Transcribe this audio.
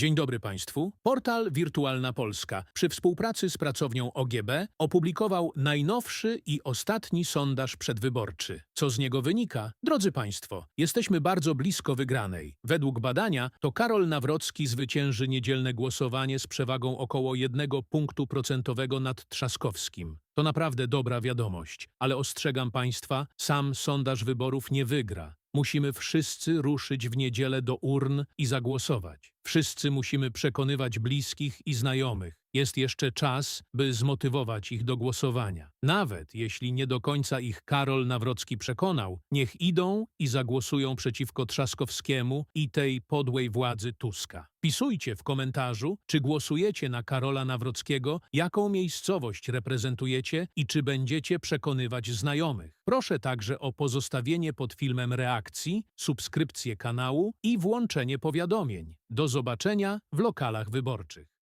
Dzień dobry Państwu. Portal Wirtualna Polska przy współpracy z pracownią OGB opublikował najnowszy i ostatni sondaż przedwyborczy. Co z niego wynika? Drodzy Państwo, jesteśmy bardzo blisko wygranej. Według badania to Karol Nawrocki zwycięży niedzielne głosowanie z przewagą około jednego punktu procentowego nad Trzaskowskim. To naprawdę dobra wiadomość, ale ostrzegam Państwa, sam sondaż wyborów nie wygra. Musimy wszyscy ruszyć w niedzielę do urn i zagłosować. Wszyscy musimy przekonywać bliskich i znajomych. Jest jeszcze czas, by zmotywować ich do głosowania. Nawet jeśli nie do końca ich Karol Nawrocki przekonał, niech idą i zagłosują przeciwko Trzaskowskiemu i tej podłej władzy Tuska. Pisujcie w komentarzu, czy głosujecie na Karola Nawrockiego, jaką miejscowość reprezentujecie i czy będziecie przekonywać znajomych. Proszę także o pozostawienie pod filmem reakcji, subskrypcję kanału i włączenie powiadomień. Do zobaczenia w lokalach wyborczych.